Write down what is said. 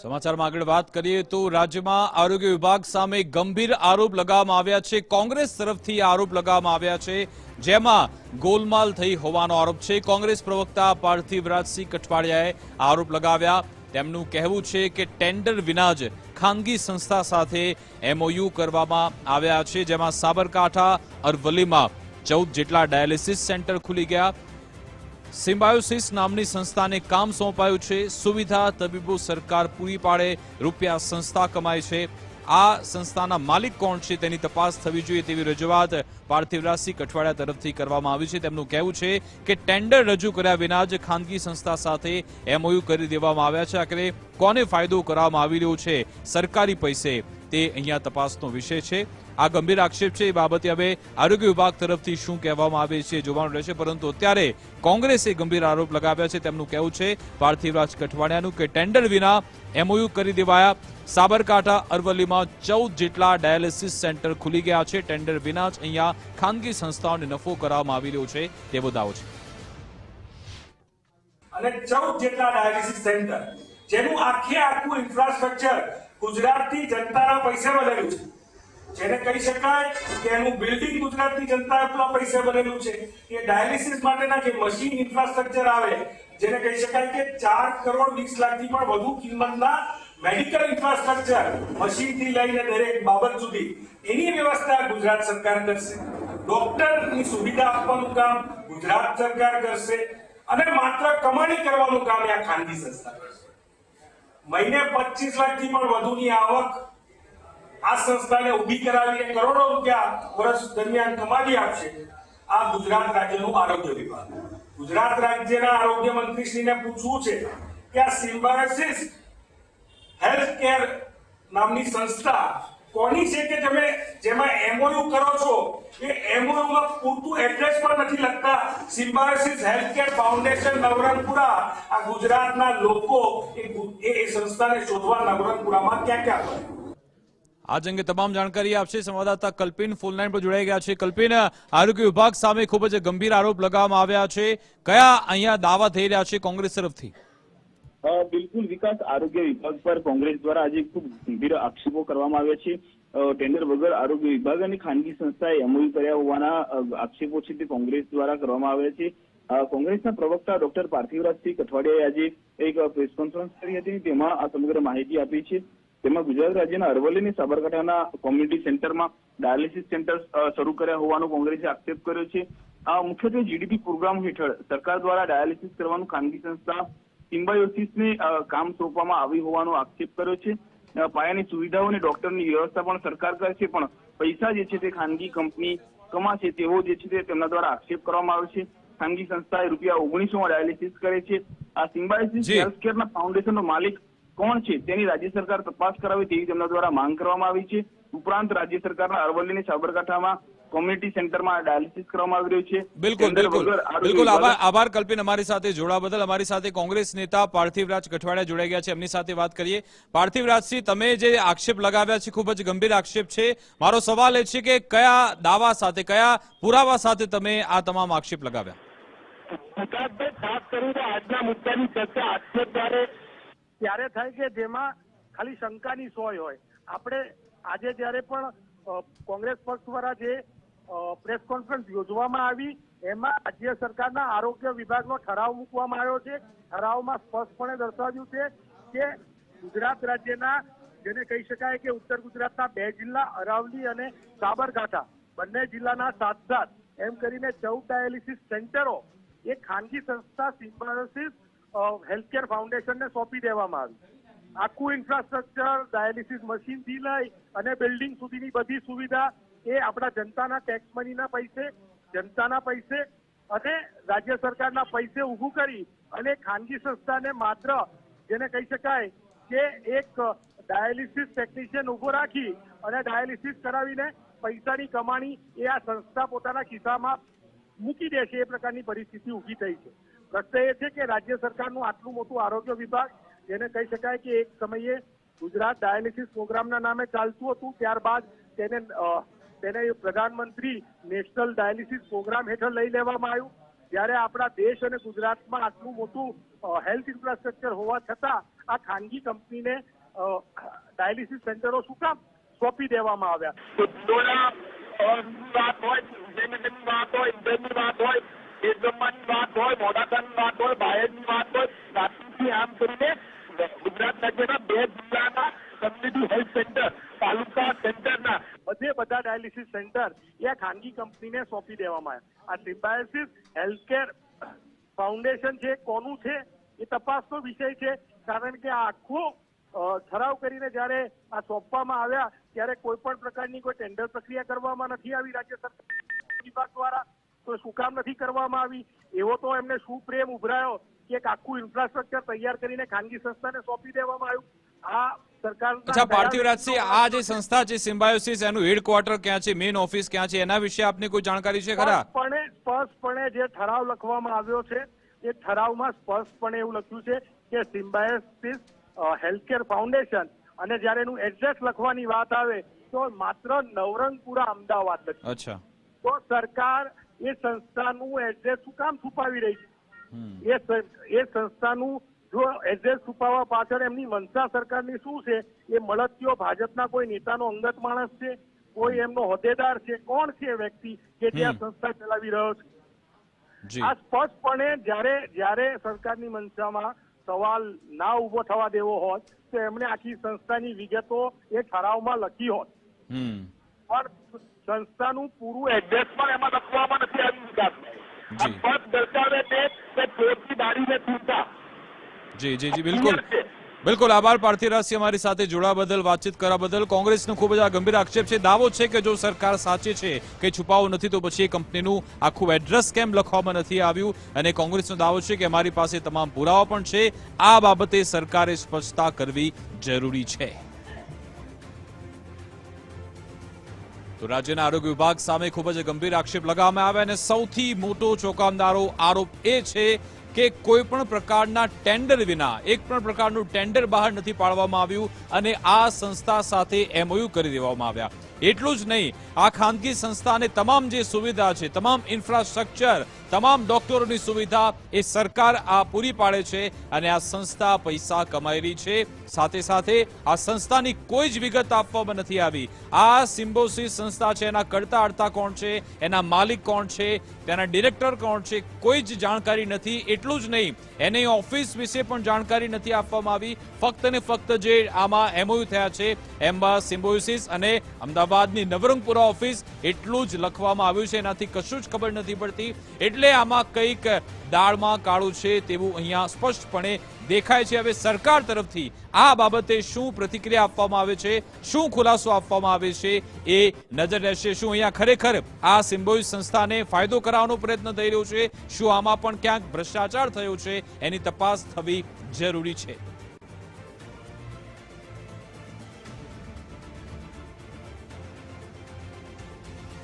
સમાચારમાં આગળ વાત કરીએ તો રાજ્યમાં આરોગ્ય વિભાગ સામે ગંભીર આરોપ લગાવવામાં આવ્યા છે. કોંગ્રેસ તરફથી આરોપ લગાવવામાં આવ્યા છે. જેમાં ગોલમાલ થઈ હોવાનો આરોપ છે. કોંગ્રેસ પ્રવક્તા પાર્થિવરાજસિંહ કઠવાડિયાએ આરોપ લગાવ્યા. તેમનું કહેવું છે કે ટેન્ડર વિના જ ખાનગી સંસ્થા સાથે એમઓયુ કરવામાં આવ્યા છે. જેમાં સાબરકાંઠા, અરવલ્લીમાં ચૌદ જેટલા ડાયાલિસિસ સેન્ટર ખુલી ગયા. સિમ્બાયોસિસ નામની સંસ્થાને કામ સોંપાયું છે. સુવિધા તબીબો સરકાર પૂરી પાડે, રૂપિયા સંસ્થા કમાય છે. આ સંસ્થાના માલિક કોણ છે તેની તપાસ થવી જોઈએ તેવી રજૂઆત પાર્થિવરાજસિંહ કઠવાડિયા તરફથી કરવામાં આવી છે. તેમનું કહેવું છે કે ટેન્ડર રજૂ કર્યા વિના જ ખાનગી સંસ્થા સાથે એમઓયુ કરી દેવામાં આવ્યા છે. આખરે કોને ફાયદો કરવામાં આવી રહ્યો છે? સરકારી પૈસે તે અહીંયા તપાસનો વિષય છે. આ ગંભીર આક્ષેપ છે. એ બાબતે હવે આરોગ્ય વિભાગ તરફથી શું કહેવામાં આવે છે જોવાનું રહેશે. પરંતુ અત્યારે કોંગ્રેસે ગંભીર આરોપ લગાવ્યા છે. તેમનું કહેવું છે, પાર્થિવરાજ કઠવાડિયાનું કે ટેન્ડર વિના એમઓયુ કરી દેવાયા. સાબરકાંઠા, અરવલ્લીમાં ચૌદ જેટલા ડાયાલિસિસ સેન્ટર ખુલી ગયા છે. ટેન્ડર વિના જ અહીંયા ખાનગી સંસ્થાઓને નફો કરવામાં આવી રહ્યો છે. તેવો દાવો છે. અને ચૌદ જેટલા ડાયાલિસિસ સેન્ટર, જેનું આખે આખું ઇન્ફ્રાસ્ટ્રક્ચર ગુજરાતની જનતાના પૈસે બનેલું છે. જેને કહી શકાય કે એનું બિલ્ડિંગ ગુજરાતની જનતા જનતાના પૈસે બનેલું છે. એ ડાયાલિસિસ માટેના જે મશીન ઇન્ફ્રાસ્ટ્રક્ચર આવે, જેને કહી શકાય કે ચાર કરોડ વીસ લાખથી પણ વધુ કિંમતના મેડિકલ ઇન્ફ્રાસ્ટ્રક્ચર મશીનથી લઈને દરેક બાબત સુધી, એની વ્યવસ્થા ગુજરાત સરકાર કરશે. ડોક્ટરની સુવિધા આપવાનું કામ ગુજરાત સરકાર કરશે અને માત્ર કમાણી કરવાનું કામ આ ખાનગી સંસ્થા કરશે. મહિને પચીસ લાખથી પણ વધુની આવક આ સંસ્થાને ઊભી કરાવીને કરોડો રૂપિયા વર્ષ દરમિયાન કમાવી આપશે આ ગુજરાત રાજ્યનું આરોગ્ય વિભાગ. ગુજરાત રાજ્યના આરોગ્ય મંત્રીશ્રીને પૂછવું છે કે આ સિમ્બાયોસિસ હેલ્થ કેર નામની સંસ્થા કોની છે કે તમે જેમાં એમઓયુ કરો છો? એ એમઓયુમાં પૂરતું એડ્રેસ પણ નથી લખતા. Symbiosis healthcare foundation Navrangpura. આ ગુજરાતના લોકો એ સંસ્થાને શોધવા નવરંગપુરામાં ક્યાં ક્યાં હોય આજ અંગે તમામ જાણકારી આપશે. સંવાદદાતા કલ્પિન ફોનલાઈન પર જોડાઈ ગયા છે. કલ્પિન, આરોગ્ય વિભાગ સામે ખૂબ જ ગંભીર આરોપ લગાવવામાં આવ્યા છે. કયા અહીંયા દાવા થઈ રહ્યા છે કોંગ્રેસ તરફથી? બિલકુલ વિકાસ આરોગ્ય વિભાગ પર કોંગ્રેસ દ્વારા આજે ખૂબ ગંભીર આક્ષેપો કરવામાં આવ્યા છે. ટેન્ડર વગર આરોગ્ય વિભાગ અને ખાનગી સંસ્થાએ અમલ કર્યા હોવાના આક્ષેપો છે તે કોંગ્રેસ દ્વારા કરવામાં આવ્યા છે. કોંગ્રેસના પ્રવક્તા ડોક્ટર પાર્થિવરાજસિંહ કઠવાડિયાએ આજે એક પ્રેસ કોન્ફરન્સ કરી હતી તેમાં આ સમગ્ર માહિતી આપી છે. તેમાં ગુજરાત રાજ્યના અરવલ્લી અને સાબરકાંઠાના કોમ્યુનિટી સેન્ટરમાં ડાયાલિસિસ સેન્ટર શરૂ કર્યા હોવાનો કોંગ્રેસે આક્ષેપ કર્યો છે. આ મુખ્યત્વે જીડીપી પ્રોગ્રામ હેઠળ સરકાર દ્વારા ડાયાલિસિસ કરવાનું ખાનગી સંસ્થા સિમ્બાયોસિસને કામ સોંપવામાં આવી હોવાનો આક્ષેપ કર્યો છે. પાયાની સુવિધાઓ અને ડોક્ટરની વ્યવસ્થા પણ સરકાર કરે છે પણ પૈસા જે છે તે ખાનગી કંપની કમાશે તેવો જે છે તે તેમના દ્વારા આક્ષેપ કરવામાં આવ્યો છે. ખાનગી સંસ્થાએ રૂપિયા ઓગણીસો માં ડાયાલિસિસ કરે છે. આ સિમ્બાયોસિસ જી. હેલ્થકેરના ફાઉન્ડેશનનો માલિક કોણ છે તેની રાજ્ય સરકાર તપાસ કરાવે તેવી તેમના દ્વારા માંગ કરવામાં આવી છે. ઉપરાંત રાજ્ય સરકારના અરવલ્લીની સાબરકાંઠામાં કોમ્યુનિટી સેન્ટરમાં ડાયાલિસિસ કરવામાં આવી રહ્યું છે. બિલકુલ બિલકુલ. બિલકુલ આભાર આભાર કલ્પિન અમારી સાથે જોડા બદલ. અમારી સાથે કોંગ્રેસ નેતા પાર્થિવરાજ કઠવાડિયા જોડાઈ ગયા છે. એમની સાથે વાત કરીએ. પાર્થિવરાજસિંહ તમે જે આક્ષેપ લગાવ્યા છે ખૂબ જ ગંભીર આક્ષેપ છે. મારો સવાલ એ છે કે કયા દાવા સાથે કયા પુરાવા સાથે તમે આ તમામ આક્ષેપ લગાવ્યા? વિકાસભાઈ ખાસ કરીને આજના મુદ્દાની ચર્ચા આક્ષેપ દ્વારા ત્યારે થાય કે જેમાં ખાલી શંકાની સોય હોય. આપણે આજે જ્યારે પણ કોંગ્રેસ પક્ષ દ્વારા જે પ્રેસ કોન્ફરન્સ યોજવામાં આવી, એમાં રાજ્ય સરકારના આરોગ્ય વિભાગનો ઠરાવ મૂકવામાં આવ્યો છે. ઠરાવમાં સ્પષ્ટપણે દર્શાવ્યું છે કે ગુજરાત રાજ્યના, જેને કહી શકાય કે ઉત્તર ગુજરાતના બે જિલ્લા, અરાવલી અને સાબરકાંઠા, બંને જિલ્લાના સાત સાત એમ કરીને ચૌદ ડાયાલિસિસ સેન્ટરો એ ખાનગી સંસ્થા સિમ્બાયોસિસ હેલ્થકેર ફાઉન્ડેશનને સોંપી દેવામાં આવી. આખું ઇન્ફ્રાસ્ટ્રક્ચર ડાયાલિસિસ મશીનથી લઈ અને બિલ્ડિંગ સુધીની બધી સુવિધા એ આપણા જનતાના ટેક્સ મનીના પૈસે, જનતાના પૈસે અને રાજ્ય સરકારના પૈસે ઊભું કરી અને ખાનગી સંસ્થાને માત્ર જેને કહી શકાય કે એક ડાયાલિસિસ ટેકનિશિયન ઊભો રાખી અને ડાયાલિસિસ કરાવીને પૈસાની કમાણી એ આ સંસ્થા પોતાના ખિસ્સામાં મૂકી દેશે એ પ્રકારની પરિસ્થિતિ ઊભી થઈ છે. પ્રશ્ન એ છે કે રાજ્ય સરકારનું આટલું મોટું આરોગ્ય વિભાગ જેને કહી શકાય કે એક સમયે ગુજરાત ડાયાલિસિસ પ્રોગ્રામના નામે ચાલતું હતું. ત્યારબાદ તેને તેને પ્રધાનમંત્રી નેશનલ ડાયાલિસિસ પ્રોગ્રામ હેઠળ લઈ લેવામાં આવ્યું. જ્યારે આપણા દેશ અને ગુજરાતમાં આટલું મોટું હેલ્થ ઇન્ફ્રાસ્ટ્રક્ચર હોવા છતાં આ ખાનગી કંપનીને ડાયાલિસિસ સેન્ટરો શું કામ સોંપી દેવામાં આવ્યા. વાત હોય વાત હોય વાત હોય વાત હોય મોડાસાની વાત હોય, બાયડની વાત હોય આમ કરીને ગુજરાત રાજ્યના બે જિલ્લાના કમ્યુનિટી હેલ્થ સેન્ટર તાલુકા સેન્ટરના બધે બધા ડાયાલિસિસ સેન્ટર એ ખાનગી કંપનીને સોંપી દેવામાં આવ્યા. આ સિમ્બાયોસિસ હેલ્થકેર ફાઉન્ડેશન છે, કોનું છે, એ તપાસનો વિષય છે. કારણ કે આ આખો ઠરાવ કરીને જ્યારે આ સોંપવામાં આવ્યા, ત્યારે કોઈ પણ પ્રકારની કોઈ ટેન્ડર પ્રક્રિયા કરવામાં નથી આવી રાજ્ય સરકાર વિભાગ દ્વારા. તો શું કામ નથી કરવામાં આવી? એવો તો એમને શું પ્રેમ ઉભરાયો? એક આખું ઇન્ફ્રાસ્ટ્રક્ચર તૈયાર કરીને ખાનગી સંસ્થાને સોંપી દેવામાં આવ્યું. આ અચ્છા પાર્થિવ રાજસિંહ આ જે સંસ્થા છે સિમ્બાયોસિસ એનું હેડક્વાર્ટર ક્યાં છે મેઇન ઓફિસ ક્યાં છે એના વિશે આપને કોઈ જાણકારી છે ખરા? સ્પષ્ટપણે જે ઠરાવ લખવામાં આવ્યો છે એ ઠરાવમાં સ્પષ્ટપણે એવું લખ્યું છે કે સિમ્બાયોસિસ હેલ્થકેર ફાઉન્ડેશન અને જ્યારે એનું એડ્રેસ લખવાની વાત આવે તો માત્ર નવરંગપુરા અમદાવાદ અચ્છા. તો સરકાર એ સંસ્થાનું એડ્રેસ શું કામ છુપાવી રહી છે? એ સંસ્થાનું જો એડ્રેસ છુપાવવા પાછળ એમની મનસા સરકારની શું છે? એ મળતીઓ ભાજપના કોઈ નેતાનો અંગત માણસ છે? કોઈ એમનો હોદ્દેદાર છે? કોણ છે વ્યક્તિ કે જે આ સંસ્થા ચલાવી રહ્યો છે? આ સ્પષ્ટપણે જ્યારે જ્યારે સરકારની મનસામાં સવાલ ના ઊભો થવા દેવો હોત તો એમણે આખી સંસ્થાની વિગતો એ ઠરાવમાં લખી હોત. પણ સંસ્થાનું પૂરું એડ્રેસ એડ્રેસ પણ એમાં લખવામાં નથી આવ્યું સ્પષ્ટ દર્શાવે છે કે ચોરથી દાડીને ચૂંટા જી જી જી બિલકુલ બિલકુલ આભાર પાર્થિવ રાજસિંહ અમારી સાથે જોડા બદલ વાતચીત કરવા બદલ કોંગ્રેસનો ખૂબ જ આ ગંભીર આક્ષેપ છે। દાવો છે કે જો સરકાર સાચી છે કે છુપાવો નથી તો પછી એ કંપનીનું આખું એડ્રેસ કેમ લખવામાં નથી આવ્યું? અને કોંગ્રેસનો દાવો છે કે અમારી પાસે તમામ પુરાવા પણ છે। આ બાબતે સરકારે સ્પષ્ટતા કરવી જરૂરી છે। તો રાજ્યના આરોગ્ય વિભાગ સામે ખૂબ જ ગંભીર આક્ષેપ લગાવવામાં આવ્યા અને સૌથી મોટો ચોંકાવનારો આરોપ એ છે કે કોઈ પણ પ્રકારના ટેન્ડર વિના, એક પણ પ્રકારનું ટેન્ડર બહાર નથી પાડવામાં આવ્યું અને આ સંસ્થા સાથે એમઓયુ કરી દેવામાં આવ્યા. એટલું જ નહીં, આ ખાનગી સંસ્થાને તમામ જે સુવિધા છે, તમામ ઇન્ફ્રાસ્ટ્રક્ચર તમામ ડોક્ટરોની સુવિધા એ સરકાર આ પૂરી પાડે છે અને આ સંસ્થા પૈસા કમાઈ રહી છે. સાથે સાથે આ સંસ્થાની કોઈ જ વિગત આપવામાં નથી આવી. આ સિમ્બોસિસ સંસ્થા છે, એના કરતા અડતા કોણ છે, એના માલિક કોણ છે, તેના ડિરેક્ટર કોણ છે, કોઈ જ જાણકારી નથી, એટલું જ નહીં. એની ઓફિસ વિશે પણ જાણકારી નથી આપવામાં આવી. ફક્ત ને ફક્ત જે આમાં એમઓયુ થયા છે, એમાં સિમ્બોસિસ અને અમદાવાદની નવરંગપુરા ઓફિસ એટલું જ લખવામાં આવ્યું છે. એનાથી કશું જ ખબર નથી પડતી. એટલે આમાં કંઈક દાળમાં કાળું છે તેવું અહીંયા સ્પષ્ટપણે દેખાય છે. હવે સરકાર તરફથી આ બાબતે શું પ્રતિક્રિયા આપવામાં આવે છે, શું ખુલાસો આપવામાં આવે છે એ નજર રહેશે. શું અહીંયા ખરેખર આ સિમ્બોઇસ સંસ્થાને ફાયદો કરાવવાનો પ્રયત્ન થઈ રહ્યો છે? શું આમાં પણ ક્યાંક ભ્રષ્ટાચાર થયો છે? એની તપાસ થવી જરૂરી છે.